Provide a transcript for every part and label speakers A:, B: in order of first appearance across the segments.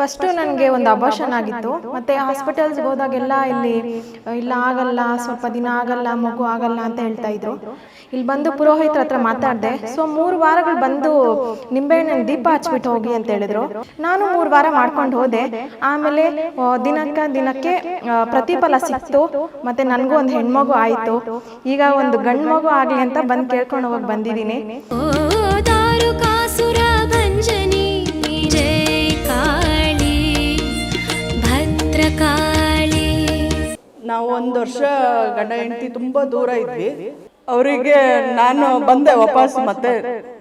A: First ನನಗೆ ಒಂದು abortion ಆಗಿತ್ತು. ಮತ್ತೆ ಹಾಸ್ಪಿಟಲ್ಸ್ಗೆ ಹೋದಾಗೆಲ್ಲ ಇಲ್ಲಿ ಇಲ್ಲ ಆಗಲ್ಲ ಸ್ವಲ್ಪ ದಿನ ಆಗಲ್ಲ ಮಗು ಆಗಲ್ಲ ಅಂತ ಹೇಳ್ತಾ ಇದ್ರು. ಇಲ್ಲಿ ಬಂದು ಪುರೋಹಿತರ ಹತ್ರ ಮಾತಾಡಿದೆ ಸೊ ಮೂರು ವಾರಗಳು ಬಂದು ನಿಂಬೆಹಣ್ಣಿನ ದೀಪ ಹಚ್ಬಿಟ್ಟು ಹೋಗಿ ಅಂತ ಹೇಳಿದ್ರು. ನಾನು ಮೂರು ವಾರ ಮಾಡ್ಕೊಂಡು ಹೋದೆ. ಆಮೇಲೆ ದಿನಕ್ಕ ದಿನಕ್ಕೆ ಪ್ರತಿಫಲ ಸಿಕ್ತು. ಮತ್ತೆ ನನಗೂ ಒಂದು ಹೆಣ್ಮಗು ಆಯಿತು. ಈಗ ಒಂದು ಗಂಡು ಮಗು ಆಗಲಿ ಅಂತ ಬಂದು ಕೇಳ್ಕೊಂಡು ಹೋಗಿ ಬಂದಿದ್ದೀನಿ.
B: ನಾವು ಒಂದು ವರ್ಷ ಗಂಡ ಹೆಂಡತಿ ತುಂಬಾ ದೂರ ಇದ್ವಿ. ಅವರಿಗೆ ನಾನು ಬಂದೆ ವಾಪಸ್ ಮತ್ತೆ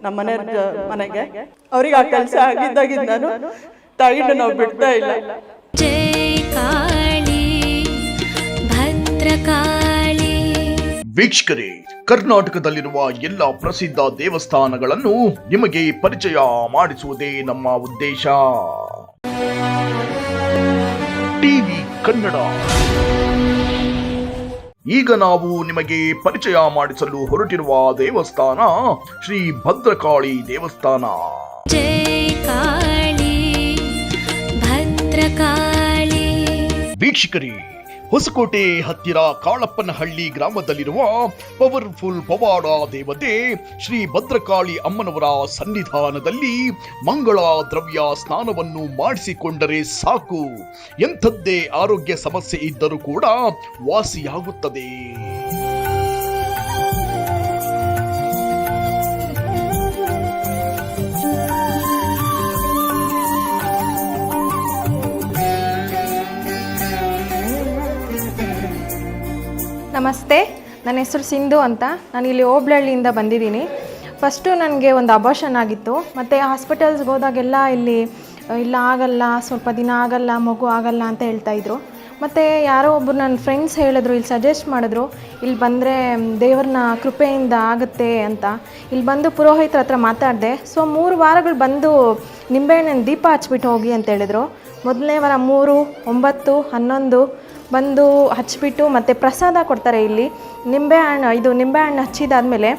B: ನಮ್ಮ ಮನೆ ಮನೆಗೆ. ಅವ್ರಿಗೆ ಆ ಕೆಲಸ ಆಗಿದ್ದಾಗಿಂದ ತಾಯಿನ ನಾವು ಬಿಡ್ತಾ ಇಲ್ಲ.
C: ವೀಕ್ಷಕರೇ ಕರ್ನಾಟಕದಲ್ಲಿರುವ ಎಲ್ಲ ಪ್ರಸಿದ್ಧ ದೇವಸ್ಥಾನಗಳನ್ನು ನಿಮಗೆ ಪರಿಚಯ ಮಾಡಿಸುವುದೇ ನಮ್ಮ ಉದ್ದೇಶ. ಟಿವಿ ಕನ್ನಡ. ಈಗ ನಾವು ನಿಮಗೆ ಪರಿಚಯ ಮಾಡಿಸಲು ಹೊರಟಿರುವ ದೇವಸ್ಥಾನ ಶ್ರೀ ಭದ್ರಕಾಳಿ ದೇವಸ್ಥಾನ.
D: ಭದ್ರಕಾಳಿ.
C: ವೀಕ್ಷಕರೇ ಹೊಸಕೋಟೆ ಹತ್ತಿರ ಕಾಳಪ್ಪನಹಳ್ಳಿ ಗ್ರಾಮದಲ್ಲಿರುವ ಪವರ್ಫುಲ್ ಪವಾಡ ದೇವತೆ ಶ್ರೀ ಭದ್ರಕಾಳಿ ಅಮ್ಮನವರ ಸನ್ನಿಧಾನದಲ್ಲಿ ಮಂಗಳ ದ್ರವ್ಯ ಸ್ನಾನವನ್ನು ಮಾಡಿಸಿಕೊಂಡರೆ ಸಾಕು. ಎಂಥದ್ದೇ ಆರೋಗ್ಯ ಸಮಸ್ಯೆ ಇದ್ದರೂ ಕೂಡ ವಾಸಿಯಾಗುತ್ತದೆ.
A: ನಮಸ್ತೆ. ನನ್ನ ಹೆಸರು ಸಿಂಧು ಅಂತ. ನಾನು ಇಲ್ಲಿ ಓಬ್ಳಹಳ್ಳಿಯಿಂದ ಬಂದಿದ್ದೀನಿ. ಫಸ್ಟು ನನಗೆ ಒಂದು ಅಬಾಷನ್ ಆಗಿತ್ತು. ಮತ್ತು ಹಾಸ್ಪಿಟಲ್ಸ್ಗೆ ಹೋದಾಗೆಲ್ಲ ಇಲ್ಲಿ ಇಲ್ಲ ಆಗಲ್ಲ, ಸ್ವಲ್ಪ ದಿನ ಆಗಲ್ಲ, ಮಗು ಆಗಲ್ಲ ಅಂತ ಹೇಳ್ತಾ ಇದ್ರು. ಮತ್ತು ಯಾರೋ ಒಬ್ಬರು ನನ್ನ ಫ್ರೆಂಡ್ಸ್ ಹೇಳಿದ್ರು, ಇಲ್ಲಿ ಸಜೆಸ್ಟ್ ಮಾಡಿದ್ರು, ಇಲ್ಲಿ ಬಂದರೆ ದೇವ್ರನ್ನ ಕೃಪೆಯಿಂದ ಆಗುತ್ತೆ ಅಂತ. ಇಲ್ಲಿ ಬಂದು ಪುರೋಹಿತರ ಹತ್ರ ಮಾತಾಡಿದೆ. ಸೊ ಮೂರು ವಾರಗಳು ಬಂದು ನಿಂಬೆಹಣ್ಣಿನ ದೀಪ ಹಚ್ಬಿಟ್ಟು ಹೋಗಿ ಅಂತ ಹೇಳಿದ್ರು. ಮೊದಲನೇ ವಾರ ಮೂರು, ಒಂಬತ್ತು, ಹನ್ನೊಂದು ಬಂದು ಹಚ್ಚಿಬಿಟ್ಟು ಮತ್ತು ಪ್ರಸಾದ ಕೊಡ್ತಾರೆ ಇಲ್ಲಿ. ನಿಂಬೆ ಹಣ್ಣು, ಇದು ನಿಂಬೆ ಹಣ್ಣು ಹಚ್ಚಿದಾದ್ಮೇಲೆ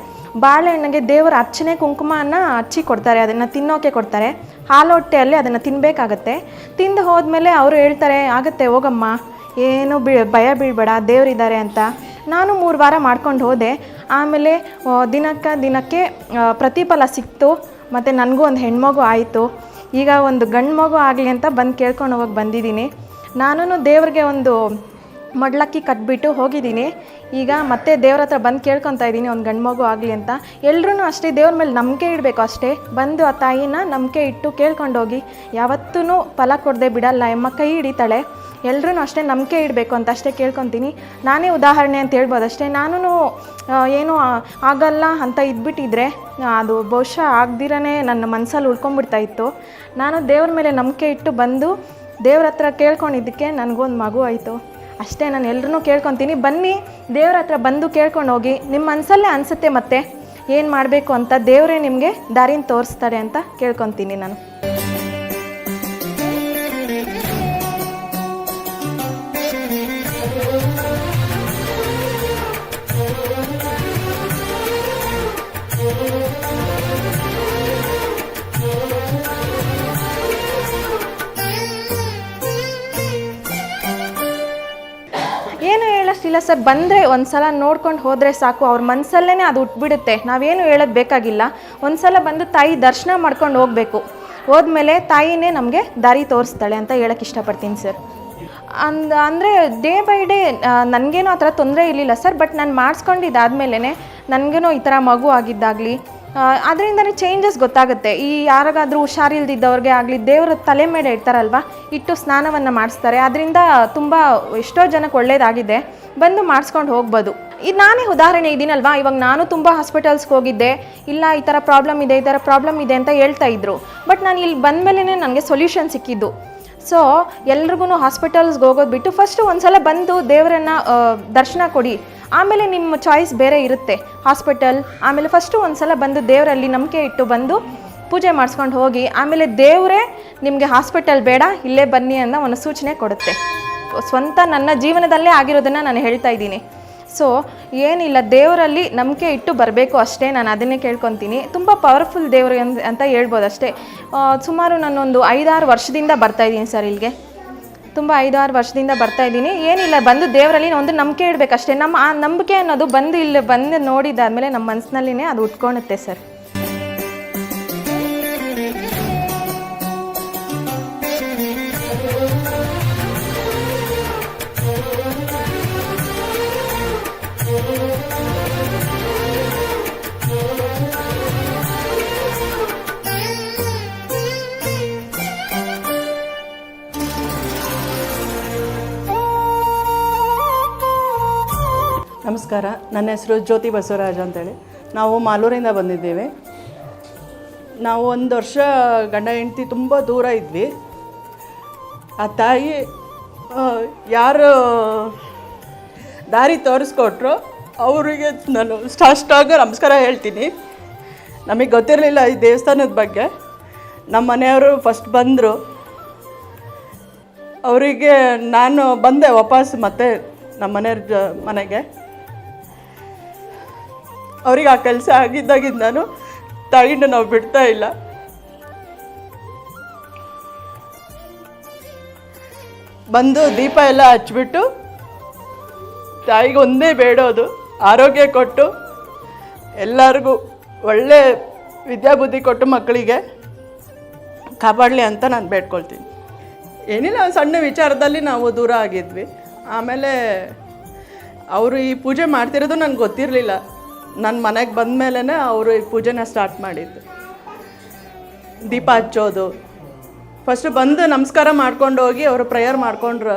A: ಬಾಳೆಹಣ್ಣಿಗೆ ದೇವರ ಅರ್ಚನೆ ಕುಂಕುಮನ ಹಚ್ಚಿ ಕೊಡ್ತಾರೆ, ಅದನ್ನು ತಿನ್ನೋಕೆ ಕೊಡ್ತಾರೆ. ಹಾಲು ಹೊಟ್ಟೆಯಲ್ಲಿ ಅದನ್ನು ತಿನ್ನಬೇಕಾಗತ್ತೆ ತಿಂದು ಹೋದ್ಮೇಲೆ ಅವರು ಹೇಳ್ತಾರೆ, ಆಗುತ್ತೆ ಹೋಗಮ್ಮ, ಏನು ಬಿ, ಭಯ ಬೀಳಬೇಡ, ದೇವರಿದ್ದಾರೆ ಅಂತ. ನಾನು ಮೂರು ವಾರ ಮಾಡ್ಕೊಂಡು ಹೋದೆ. ಆಮೇಲೆ ದಿನಕ್ಕೆ ದಿನಕ್ಕೆ ಪ್ರತಿಫಲ ಸಿಕ್ತು. ಮತ್ತು ನನಗೂ ಒಂದು ಹೆಣ್ಮಗು ಆಯಿತು. ಈಗ ಒಂದು ಗಂಡು ಮಗು ಆಗಲಿ ಅಂತ ಬಂದು ಕೇಳ್ಕೊಂಡು ಹೋಗಕ್ಕೆ ಬಂದಿದ್ದೀನಿ. ನಾನು ದೇವ್ರಿಗೆ ಒಂದು ಮಡ್ಲಕ್ಕಿ ಕಟ್ಬಿಟ್ಟು ಹೋಗಿದ್ದೀನಿ. ಈಗ ಮತ್ತೆ ದೇವ್ರ ಹತ್ರ ಬಂದು ಕೇಳ್ಕೊತಾ ಇದ್ದೀನಿ, ಒಂದು ಗಂಡು ಮಗು ಆಗಲಿ ಅಂತ. ಎಲ್ಲರೂ ಅಷ್ಟೇ ದೇವ್ರ ಮೇಲೆ ನಂಬಿಕೆ ಇಡಬೇಕು ಅಷ್ಟೇ. ಬಂದು ಆ ತಾಯಿನ ನಂಬಿಕೆ ಇಟ್ಟು ಕೇಳ್ಕೊಂಡೋಗಿ ಯಾವತ್ತೂ ಫಲ ಕೊಡದೆ ಬಿಡಲ್ಲ, ಎಮ್ಮ ಕೈ ಹಿಡಿತಾಳೆ. ಎಲ್ಲರೂ ಅಷ್ಟೇ ನಂಬಿಕೆ ಇಡಬೇಕು ಅಂತ ಅಷ್ಟೇ ಕೇಳ್ಕೊತೀನಿ. ನಾನೇ ಉದಾಹರಣೆ ಅಂತ ಹೇಳ್ಬೋದು ಅಷ್ಟೇ. ನಾನು ಏನು ಆಗಲ್ಲ ಅಂತ ಇದ್ಬಿಟ್ಟಿದ್ರೆ, ಅದು ಬಹುಶಃ ಆಗ್ದಿರನೇ ನನ್ನ ಮನಸ್ಸಲ್ಲಿ ಉಳ್ಕೊಂಬಿಡ್ತಾ ಇತ್ತು. ನಾನು ದೇವ್ರ ಮೇಲೆ ನಂಬಿಕೆ ಇಟ್ಟು ಬಂದು ದೇವ್ರ ಹತ್ರ ಕೇಳ್ಕೊಂಡಿದ್ದಕ್ಕೆ ನನಗೊಂದು ಮಗು ಆಯಿತು. ಅಷ್ಟೇ ನಾನು ಎಲ್ರೂ ಕೇಳ್ಕೊತೀನಿ. ಬನ್ನಿ ದೇವ್ರ ಹತ್ರ ಬಂದು ಕೇಳ್ಕೊಂಡು ಹೋಗಿ ನಿಮ್ಮ ಮನಸ್ಸಲ್ಲೇ ಅನಿಸುತ್ತೆ ಮತ್ತೆ ಏನು ಮಾಡಬೇಕು ಅಂತ ದೇವರೇ ನಿಮಗೆ ದಾರಿನ ತೋರಿಸ್ತಾರೆ ಅಂತ ಕೇಳ್ಕೊತೀನಿ ನಾನು. ಹೇಳೋಷ್ಟಿಲ್ಲ ಸರ್, ಬಂದರೆ ಒಂದು ಸಲ ನೋಡ್ಕೊಂಡು ಹೋದರೆ ಸಾಕು. ಅವ್ರ ಮನಸ್ಸಲ್ಲೇ ಅದು ಉಟ್ಬಿಡುತ್ತೆ. ನಾವೇನು ಹೇಳೋದು ಬೇಕಾಗಿಲ್ಲ. ಒಂದು ಸಲ ಬಂದು ತಾಯಿ ದರ್ಶನ ಮಾಡ್ಕೊಂಡು ಹೋಗಬೇಕು. ಹೋದ್ಮೇಲೆ ತಾಯಿನೇ ನಮಗೆ ದಾರಿ ತೋರಿಸ್ತಾಳೆ ಅಂತ ಹೇಳಕ್ಕೆ ಇಷ್ಟಪಡ್ತೀನಿ ಸರ್. ಅಂದ, ಅಂದರೆ ಡೇ ಬೈ ಡೇ ನನಗೇನೋ ಆ ಥರ ತೊಂದರೆ ಇರಲಿಲ್ಲ ಸರ್, ಬಟ್ ನಾನು ಮಾಡಿಸ್ಕೊಂಡಿದ್ದಾದ್ಮೇಲೆ ನನಗೇನೋ ಈ ಥರ ಮಗು ಆಗಿದ್ದಾಗಲಿ ಅದರಿಂದನೇ ಚೇಂಜಸ್ ಗೊತ್ತಾಗುತ್ತೆ. ಈ ಯಾರಿಗಾದರೂ ಹುಷಾರಿಲ್ದಿದ್ದವ್ರಿಗೆ ಆಗಲಿ ದೇವರ ತಲೆ ಮೇಲೆ ಇಡ್ತಾರಲ್ವ? ಇಟ್ಟು ಸ್ನಾನವನ್ನು ಮಾಡಿಸ್ತಾರೆ. ಅದರಿಂದ ತುಂಬ ಎಷ್ಟೋ ಜನಕ್ಕೆ ಒಳ್ಳೆಯದಾಗಿದೆ ಬಂದು ಮಾಡಿಸ್ಕೊಂಡು ಹೋಗ್ಬೋದು. ಇದು ನಾನೇ ಉದಾಹರಣೆ ಇದ್ದೀನಲ್ವಾ ಇವಾಗ ನಾನು ತುಂಬ ಹಾಸ್ಪಿಟಲ್ಸ್ಗೆ ಹೋಗಿದ್ದೆ. ಇಲ್ಲ, ಈ ಥರ ಪ್ರಾಬ್ಲಮ್ ಇದೆ, ಈ ಥರ ಪ್ರಾಬ್ಲಮ್ ಇದೆ ಅಂತ ಹೇಳ್ತಾ ಇದ್ರು. ಬಟ್ ನಾನು ಇಲ್ಲಿ ಬಂದಮೇಲೆ ನನಗೆ ಸೊಲ್ಯೂಷನ್ ಸಿಕ್ಕಿದ್ದು. ಸೊ ಎಲ್ರಿಗೂ ಹಾಸ್ಪಿಟಲ್ಸ್ಗೆ ಹೋಗೋದು ಬಿಟ್ಟು ಫಸ್ಟು ಒಂದು ಸಲ ಬಂದು ದೇವರನ್ನು ದರ್ಶನ ಕೊಡಿ. ಆಮೇಲೆ ನಿಮ್ಮ ಚಾಯ್ಸ್ ಬೇರೆ ಇರುತ್ತೆ. ಹಾಸ್ಪಿಟಲ್ ಆಮೇಲೆ ಫಸ್ಟು ಒಂದ್ಸಲ ಬಂದು ದೇವರಲ್ಲಿ ನಂಬಿಕೆ ಇಟ್ಟು ಬಂದು ಪೂಜೆ ಮಾಡಿಸ್ಕೊಂಡು ಹೋಗಿ, ಆಮೇಲೆ ದೇವರೇ ನಿಮಗೆ ಹಾಸ್ಪಿಟಲ್ ಬೇಡ, ಇಲ್ಲೇ ಬನ್ನಿ ಅನ್ನೋ ಒಂದು ಸೂಚನೆ ಕೊಡುತ್ತೆ. ಸ್ವಂತ ನನ್ನ ಜೀವನದಲ್ಲೇ ಆಗಿರೋದನ್ನು ನಾನು ಹೇಳ್ತಾ ಇದ್ದೀನಿ. ಸೊ ಏನಿಲ್ಲ, ದೇವರಲ್ಲಿ ನಂಬಿಕೆ ಇಟ್ಟು ಬರಬೇಕು ಅಷ್ಟೇ, ನಾನು ಅದನ್ನೇ ಕೇಳ್ಕೊತೀನಿ. ತುಂಬ ಪವರ್ಫುಲ್ ದೇವರು ಅಂತ ಅಂತ ಹೇಳ್ಬೋದು ಅಷ್ಟೇ. ಸುಮಾರು ನಾನೊಂದು ಐದಾರು ವರ್ಷದಿಂದ ಬರ್ತಾಯಿದ್ದೀನಿ ಸರ್ ಇಲ್ಲಿಗೆ. ತುಂಬ ಐದಾರು ವರ್ಷದಿಂದ ಬರ್ತಾ ಇದ್ದೀನಿ. ಏನಿಲ್ಲ, ಬಂದು ದೇವರಲ್ಲಿ ಒಂದು ನಂಬಿಕೆ ಇಡಬೇಕಷ್ಟೇ. ನಮ್ಮ ಆ ನಂಬಿಕೆ ಅನ್ನೋದು ಬಂದು ಇಲ್ಲಿ ಬಂದು ನೋಡಿದಾದ್ಮೇಲೆ ನಮ್ಮ ಮನಸ್ಸಿನಲ್ಲಿನೇ ಅದು ಉಟ್ಕೊಳುತ್ತೆ ಸರ್.
B: ನಮಸ್ಕಾರ. ನನ್ನ ಹೆಸರು ಜ್ಯೋತಿ ಬಸವರಾಜ ಅಂತೇಳಿ. ನಾವು ಮಾಲೂರಿಂದ ಬಂದಿದ್ದೇವೆ. ನಾವು ಒಂದು ವರ್ಷ ಗಂಡ ಹೆಂಡತಿ ತುಂಬ ದೂರ ಇದ್ವಿ. ಆ ತಾಯಿ ಯಾರು, ದಾರಿ ತೋರಿಸ್ಕೊಟ್ರು. ಅವರಿಗೆ ನಾನು ಸಾಷ್ಟಾಂಗ ನಮಸ್ಕಾರ ಹೇಳ್ತೀನಿ. ನಮಗೆ ಗೊತ್ತಿರಲಿಲ್ಲ ಈ ದೇವಸ್ಥಾನದ ಬಗ್ಗೆ. ನಮ್ಮ ಮನೆಯವರು ಫಸ್ಟ್ ಬಂದರು. ಅವರಿಗೆ ನಾನು ಬಂದೆ ವಾಪಸ್ ಮತ್ತೆ ನಮ್ಮ ಮನೆಯವ್ರ ಜ, ಮನೆಗೆ. ಅವ್ರಿಗೆ ಆ ಕೆಲಸ ಆಗಿದ್ದಾಗಿದ್ದು ನಾನು ತಾಯಿನ ನಾವು ಬಿಡ್ತಾ ಇಲ್ಲ. ಬಂದು ದೀಪ ಎಲ್ಲ ಹಚ್ಬಿಟ್ಟು ತಾಯಿಗೆ ಒಂದೇ ಬೇಡೋದು, ಆರೋಗ್ಯ ಕೊಟ್ಟು ಎಲ್ಲರಿಗೂ ಒಳ್ಳೆ ವಿದ್ಯಾಬುದ್ಧಿ ಕೊಟ್ಟು ಮಕ್ಕಳಿಗೆ ಕಾಪಾಡಲಿ ಅಂತ ನಾನು ಬೇಡ್ಕೊಳ್ತೀನಿ. ಏನಿಲ್ಲ ಸಣ್ಣ ವಿಚಾರದಲ್ಲಿ ನಾವು ದೂರ ಆಗಿದ್ವಿ. ಆಮೇಲೆ ಅವರು ಈ ಪೂಜೆ ಮಾಡ್ತಿರೋದು ನನಗೆ ಗೊತ್ತಿರಲಿಲ್ಲ. ನನ್ನ ಮನೆಗೆ ಬಂದ ಮೇಲೇ ಅವರು ಈ ಪೂಜೆನ ಸ್ಟಾರ್ಟ್ ಮಾಡಿದ್ದು ದೀಪ ಹಚ್ಚೋದು. ಫಸ್ಟ್ ಬಂದು ನಮಸ್ಕಾರ ಮಾಡ್ಕೊಂಡು ಹೋಗಿ ಅವರು ಪ್ರೇಯರ್ ಮಾಡ್ಕೊಂಡ್ರು.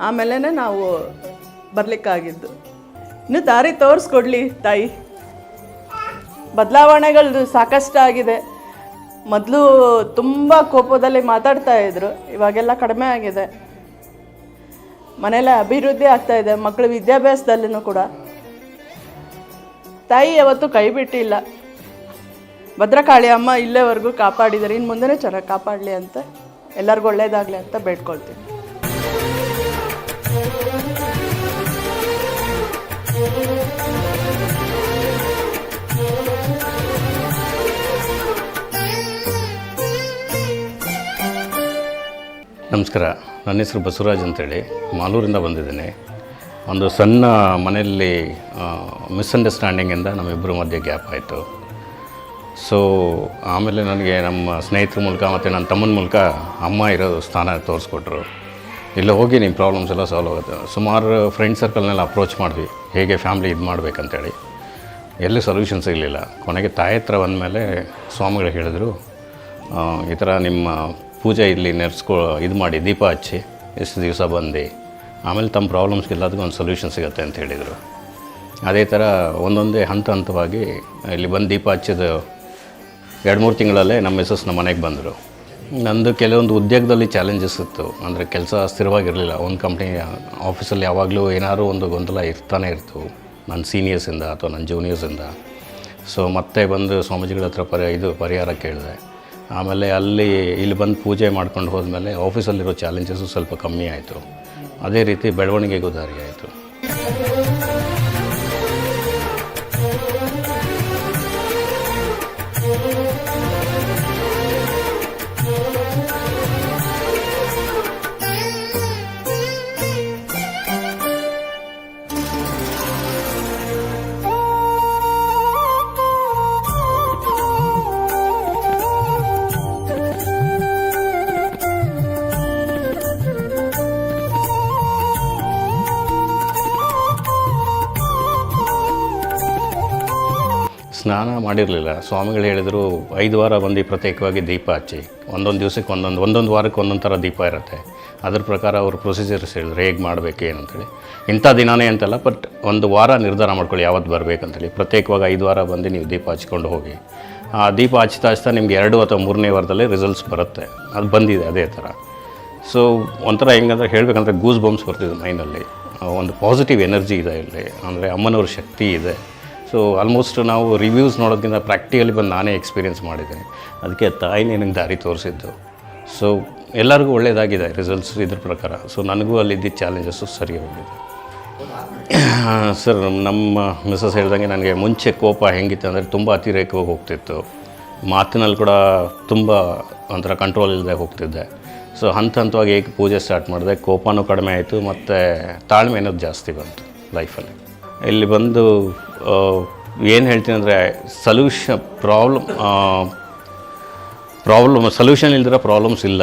B: ಆಮೇಲೆ ನಾವು ಬರಲಿಕ್ಕಾಗಿದ್ದು. ಇನ್ನು ದಾರಿ ತೋರಿಸ್ಕೊಡ್ಲಿ ತಾಯಿ. ಬದಲಾವಣೆಗಳು ಸಾಕಷ್ಟು ಆಗಿದೆ ಮೊದಲು ತುಂಬ ಕೋಪದಲ್ಲಿ ಮಾತಾಡ್ತಾ ಇದ್ರು. ಇವಾಗೆಲ್ಲ ಕಡಿಮೆ ಆಗಿದೆ. ಮನೆಯಲ್ಲೇ ಅಭಿವೃದ್ಧಿ ಆಗ್ತಾ ಇದೆ. ಮಕ್ಕಳು ವಿದ್ಯಾಭ್ಯಾಸದಲ್ಲೂ ಕೂಡ. ತಾಯಿ ಯಾವತ್ತೂ ಕೈ ಬಿಟ್ಟಿಲ್ಲ. ಭದ್ರಕಾಳಿ ಅಮ್ಮ ಇಲ್ಲೇವರೆಗೂ ಕಾಪಾಡಿದ್ದಾರೆ. ಇನ್ನು ಮುಂದೆನೇ ಚೆನ್ನಾಗಿ ಕಾಪಾಡಲಿ ಅಂತ ಎಲ್ಲರಿಗೂ ಒಳ್ಳೇದಾಗಲಿ ಅಂತ ಬೇಡ್ಕೊಳ್ತೀನಿ.
E: ನಮಸ್ಕಾರ. ನನ್ನ ಹೆಸರು ಬಸವರಾಜ್ ಅಂತೇಳಿ. ಮಾಲೂರಿಂದ ಬಂದಿದ್ದೇನೆ. ಒಂದು ಸಣ್ಣ ಮನೆಯಲ್ಲಿ ಮಿಸ್ಅಂಡರ್ಸ್ಟ್ಯಾಂಡಿಂಗಿಂದ ನಮ್ಮಿಬ್ಬರ ಮಧ್ಯೆ ಗ್ಯಾಪ್ ಆಯಿತು. ಸೊ ಆಮೇಲೆ ನನಗೆ ನಮ್ಮ ಸ್ನೇಹಿತರ ಮೂಲಕ ಮತ್ತು ನನ್ನ ತಮ್ಮನ ಮೂಲಕ ಅಮ್ಮ ಇರೋ ಸ್ಥಾನ ತೋರಿಸ್ಕೊಟ್ರು. ಇಲ್ಲ ಹೋಗಿ ನಿಮ್ಮ ಪ್ರಾಬ್ಲಮ್ಸ್ ಎಲ್ಲ ಸಾಲ್ವ್ ಆಗುತ್ತೆ. ಸುಮಾರು ಫ್ರೆಂಡ್ ಸರ್ಕಲ್ನೆಲ್ಲ ಅಪ್ರೋಚ್ ಮಾಡಿದ್ವಿ. ಹೇಗೆ ಫ್ಯಾಮ್ಲಿ ಇದು ಮಾಡಬೇಕಂತೇಳಿ. ಎಲ್ಲೂ ಸೊಲ್ಯೂಷನ್ ಸಿಗಲಿಲ್ಲ ಕೊನೆಗೆ ತಾಯಿ ಹತ್ರ ಬಂದಮೇಲೆ ಸ್ವಾಮಿಗಳು ಹೇಳಿದರು ಈ ಥರ ನಿಮ್ಮ ಪೂಜೆ ಇಲ್ಲಿ ನೆರೆಸ್ಕೊ, ಇದು ಮಾಡಿ, ದೀಪ ಹಚ್ಚಿ, ಎಷ್ಟು ದಿವಸ ಬಂದು? ಆಮೇಲೆ ತಮ್ಮ ಪ್ರಾಬ್ಲಮ್ಸ್ಗೆ ಎಲ್ಲದಕ್ಕೂ ಒಂದು ಸೊಲ್ಯೂಷನ್ ಸಿಗುತ್ತೆ ಅಂತ ಹೇಳಿದರು. ಅದೇ ಥರ ಒಂದೊಂದೇ ಹಂತ ಹಂತವಾಗಿ ಇಲ್ಲಿ ಬಂದು ದೀಪ ಹಚ್ಚಿದ ಎರಡು ಮೂರು ತಿಂಗಳಲ್ಲೇ ನಮ್ಮ ಮಿಸಸ್ ನಮ್ಮ ಮನೆಗೆ ಬಂದರು. ನಂದು ಕೆಲವೊಂದು ಉದ್ಯೋಗದಲ್ಲಿ ಚಾಲೆಂಜಸ್ ಇತ್ತು. ಅಂದರೆ ಕೆಲಸ ಸ್ಥಿರವಾಗಿರಲಿಲ್ಲ. ಒಂದು ಕಂಪ್ನಿ ಆಫೀಸಲ್ಲಿ ಯಾವಾಗಲೂ ಏನಾದರೂ ಒಂದು ಗೊಂದಲ ಇರ್ತಾನೆ ಇರ್ತು. ನನ್ನ ಸೀನಿಯರ್ಸಿಂದ ಅಥವಾ ನನ್ನ ಜೂನಿಯರ್ಸಿಂದ ಸೊ ಮತ್ತೆ ಬಂದು ಸ್ವಾಮೀಜಿಗಳ ಹತ್ರ ಪರಿ, ಇದು ಪರಿಹಾರ ಕೇಳಿದೆ. ಆಮೇಲೆ ಅಲ್ಲಿ ಇಲ್ಲಿ ಬಂದು ಪೂಜೆ ಮಾಡ್ಕೊಂಡು ಹೋದ್ಮೇಲೆ ಆಫೀಸಲ್ಲಿರೋ ಚಾಲೆಂಜಸ್ಸು ಸ್ವಲ್ಪ ಕಮ್ಮಿ ಆಯಿತು. ಅದೇ ರೀತಿ ಬೆಳವಣಿಗೆಗೂ ದಾರಿ ಸ್ನಾನ ಮಾಡಿರಲಿಲ್ಲ. ಸ್ವಾಮಿಗಳು ಹೇಳಿದರು, ಐದು ವಾರ ಬಂದು ಪ್ರತ್ಯೇಕವಾಗಿ ದೀಪ ಹಚ್ಚಿ. ಒಂದೊಂದು ದಿವಸಕ್ಕೆ ಒಂದೊಂದು ಒಂದೊಂದು ವಾರಕ್ಕೆ ಒಂದೊಂದು ಥರ ದೀಪ ಇರುತ್ತೆ. ಅದ್ರ ಪ್ರಕಾರ ಅವರು ಪ್ರೊಸೀಜರ್ಸ್ ಹೇಳಿದ್ರು, ಹೇಗೆ ಮಾಡಬೇಕು ಏನಂತೇಳಿ ಇಂಥ ದಿನಾನೇ ಅಂತಲ್ಲ ಬಟ್ ಒಂದು ವಾರ ನಿರ್ಧಾರ ಮಾಡ್ಕೊಳ್ಳಿ, ಯಾವತ್ತು ಬರಬೇಕಂತೇಳಿ. ಪ್ರತ್ಯೇಕವಾಗಿ ಐದು ವಾರ ಬಂದು ನೀವು ದೀಪ ಹಚ್ಕೊಂಡು ಹೋಗಿ. ಆ ದೀಪ ಹಚ್ತಾ ಹಚ್ತಾ ನಿಮಗೆ ಎರಡು ಅಥವಾ ಮೂರನೇ ವಾರದಲ್ಲಿ ರಿಸಲ್ಟ್ಸ್ ಬರುತ್ತೆ. ಅದು ಬಂದಿದೆ, ಅದೇ ಥರ. ಸೊ ಒಂಥರ ಹೆಂಗಂದ್ರೆ ಹೇಳಬೇಕಂದ್ರೆ ಗೂಸ್ ಬಂಬ್ಸ್ ಬರ್ತಿದೆ ಮೈಂಡಲ್ಲಿ. ಒಂದು ಪಾಸಿಟಿವ್ ಎನರ್ಜಿ ಇದೆ ಇಲ್ಲಿ. ಅಂದರೆ ಅಮ್ಮನವ್ರ ಶಕ್ತಿ ಇದೆ. ಸೊ ಆಲ್ಮೋಸ್ಟ್ ನಾವು ರಿವ್ಯೂಸ್ ನೋಡೋದಕ್ಕಿಂತ ಪ್ರಾಕ್ಟಿಕಲಿ ಬಂದು ನಾನೇ ಎಕ್ಸ್ಪೀರಿಯೆನ್ಸ್ ಮಾಡಿದ್ದೀನಿ. ಅದಕ್ಕೆ ತಾಯಿನೇ ನನಗೆ ದಾರಿ ತೋರಿಸಿದ್ದು. ಸೊ ಎಲ್ಲರಿಗೂ ಒಳ್ಳೆಯದಾಗಿದೆ ರಿಸಲ್ಟ್ಸ್ ಇದ್ರ ಪ್ರಕಾರ. ಸೊ ನನಗೂ ಅಲ್ಲಿದ್ದ ಚಾಲೆಂಜಸ್ಸು ಸರಿ ಹೋಗಿದೆ ಸರ್ ನಮ್ಮ ಮಿಸಸ್ ಹೇಳ್ದಂಗೆ ನನಗೆ ಮುಂಚೆ ಕೋಪ ಹೆಂಗಿತ್ತು ಅಂದರೆ ತುಂಬ ಅತಿರೇಕವಾಗಿ ಹೋಗ್ತಿತ್ತು. ಮಾತಿನಲ್ಲಿ ಕೂಡ ತುಂಬ ಒಂಥರ ಕಂಟ್ರೋಲ್ ಇಲ್ಲದೆ ಹೋಗ್ತಿದ್ದೆ. ಸೊ ಹಂತ ಹಂತವಾಗಿ ಏಕೆ ಪೂಜೆ ಸ್ಟಾರ್ಟ್ ಮಾಡಿದೆ, ಕೋಪನೂ ಕಡಿಮೆ ಆಯಿತು, ಮತ್ತು ತಾಳ್ಮೆ ಅನ್ನೋದು ಜಾಸ್ತಿ ಬಂತು ಲೈಫಲ್ಲಿ ಇಲ್ಲಿ ಬಂದು ಏನು ಹೇಳ್ತೀನಿ ಅಂದರೆ ಸಲ್ಯೂಷ ಪ್ರಾಬ್ಲಮ್ ಪ್ರಾಬ್ಲಮ್ ಸೊಲ್ಯೂಷನ್ ಇಲ್ದಿರೋ ಪ್ರಾಬ್ಲಮ್ಸ್ ಇಲ್ಲ.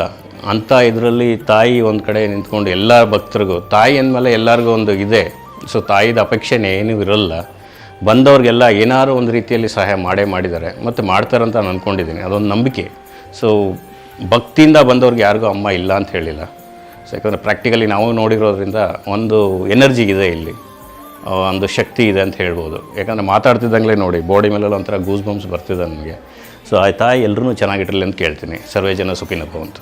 E: ಅಂಥ ಇದರಲ್ಲಿ ತಾಯಿ ಒಂದು ಕಡೆ ನಿಂತ್ಕೊಂಡು ಎಲ್ಲ ಭಕ್ತರಿಗೂ, ತಾಯಿ ಅಂದಮೇಲೆ ಎಲ್ಲರಿಗೂ ಒಂದು ಇದೆ. ಸೊ ತಾಯಿದ ಅಪೇಕ್ಷೆನೇ ಏನೂ ಇರಲ್ಲ. ಬಂದವ್ರಿಗೆಲ್ಲ ಏನಾದ್ರು ಒಂದು ರೀತಿಯಲ್ಲಿ ಸಹಾಯ ಮಾಡೇ ಮಾಡಿದ್ದಾರೆ. ಮತ್ತು ಮಾಡ್ತಾರಂತ ನಾನು ಅಂದ್ಕೊಂಡಿದ್ದೀನಿ ಅದೊಂದು ನಂಬಿಕೆ. ಸೊ ಭಕ್ತಿಯಿಂದ ಬಂದವ್ರಿಗೆ ಯಾರಿಗೂ ಅಮ್ಮ ಇಲ್ಲ ಅಂತ ಹೇಳಿಲ್ಲ. ಸೊ ಯಾಕಂದರೆ ಪ್ರಾಕ್ಟಿಕಲಿ ನಾವು ನೋಡಿರೋದ್ರಿಂದ ಒಂದು ಎನರ್ಜಿ ಇದೆ ಇಲ್ಲಿ. ಒಂದು ಶಕ್ತಿ ಇದೆ ಅಂತ ಹೇಳ್ಬೋದು. ಯಾಕಂದರೆ ಮಾತಾಡ್ತಿದ್ದಂಗೆ ನೋಡಿ ಬಾಡಿ ಮೇಲೆಲ್ಲ ಒಂಥರ ಗೂಸ್ ಬಂಪ್ಸ್ ಬರ್ತಿದೆ ನನಗೆ ಸೊ ಆ ತಾಯಿ ಎಲ್ಲರೂ ಚೆನ್ನಾಗಿಟ್ಟಿರಲಿ ಅಂತ ಕೇಳ್ತೀನಿ. ಸರ್ವೇ ಜನ ಸುಖಿನ ಭವಂತು